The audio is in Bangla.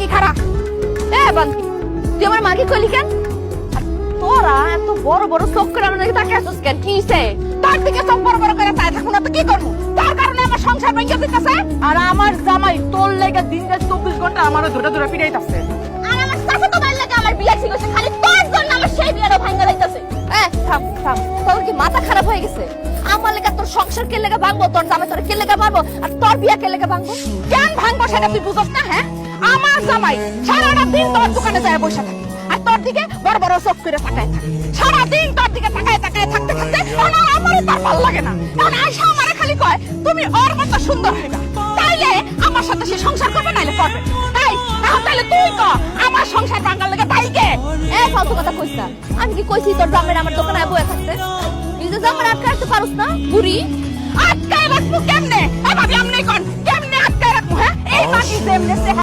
মাগি খারা। এ বান্তি তুই আমার মাগি কইলি কেন? তোরা এত বড় বড় চোখ করে আমার দিকে তাকিয়ে আছিস কেন? কি তার দিকে চোখ বড় বড় করে তাই থাকুন না তো কি করব? তার কারণে আমার সংসার ভেঙে দিতেছে। আর আমার জামাই তোর লেগে দিন রাত চব্বিশ ঘণ্টা আমার ধরে ধরে পিড়াইতাছে আর আমার সাথে তো লাগে আমার বিয়ে ঠিক খালি তোর জন্য আমার সেই বিয়েটা ভাঙা এ থাম থাম তোর কি মাথা খারাপ হয়ে গেছে? আমার লেগে তোর সংসার কে লেগে ভাঙবো? তোর জামাই তোর কে লেগে মারবো আর তোর বিয়ে কে লেগে ভাঙবো? কেন ভাঙবো সেটা তুই বুঝছ না হ্যাঁ? জামাই সারাটা দিন তোর দোকানে যায় বসে থাকে। আর তোর দিকে বড় বড় চোখ করে তাকায় থাকে। সারাদিন তোর দিকে তাকায় তাকায় থাকতে থাকতে এখন আমারও তার ভালো লাগে না। এখন আয়সা আমারে খালি কয় তুমি ওর মতো সুন্দর হইবা। তাইলে আমার সাথে সে সংসার করবে নাইলে করবে তাই এখন তুই ক আমার সংসার ভাঙার লেগে তাই এ ফালতু কথা কইছ না। আমি কি কইছি তোর জামাই আমার দোকানে বয়ে থাকতে? নিজে জামাই আটকে রাখতে পারোস না বুড়ি? আটকায় রাখব কেমনে? এ ভাবি আমনে কোন? কেমনে আটকায় রাখব হ্যাঁ? এই মাটি যেমনে